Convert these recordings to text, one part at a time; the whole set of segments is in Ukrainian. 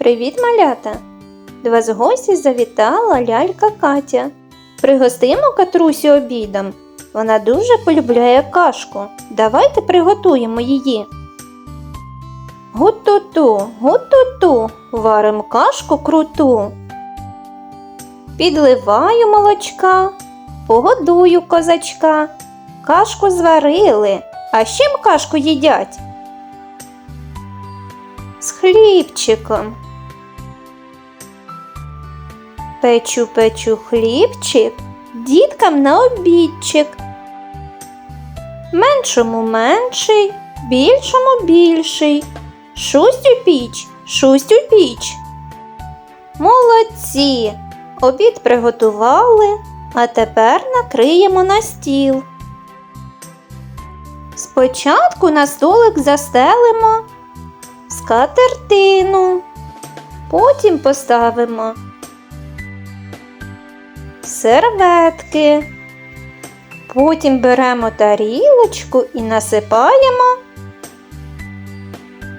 Привіт, малята! До вас гості завітала лялька Катя. Пригостимо Катрусю обідом. Вона дуже полюбляє кашку. Давайте приготуємо її. Гу-ту-ту, гу-ту-ту, варим кашку круту. Підливаю молочка, погодую козачка. Кашку зварили. А з чим кашку їдять? З хлібчиком. Печу, печу хлібчик, діткам на обідчик. Меншому менший, більшому більший. Шусть у піч, шусть у піч. Молодці! Обід приготували, а тепер накриємо на стіл. Спочатку на столик застелимо скатертину, потім поставимо серветки. Потім беремо тарілочку і насипаємо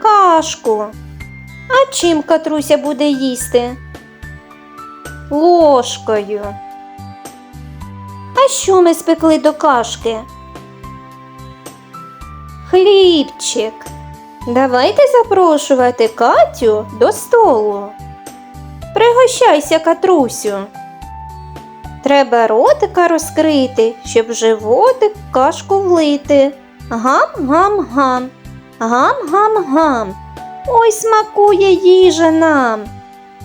кашку. А чим Катруся буде їсти? Ложкою. А що ми спекли до кашки? Хлібчик. Давайте запрошувати Катю до столу. Пригощайся, Катрусю. Треба ротика розкрити, щоб животик кашку влити. Гам-гам-гам, гам-гам-гам. Ой, смакує їжа нам.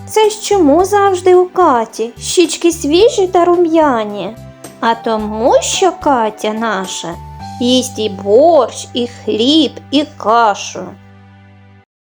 Це ж чому завжди у Каті щічки свіжі та рум'яні? А тому, що Катя наша їсть і борщ, і хліб, і кашу.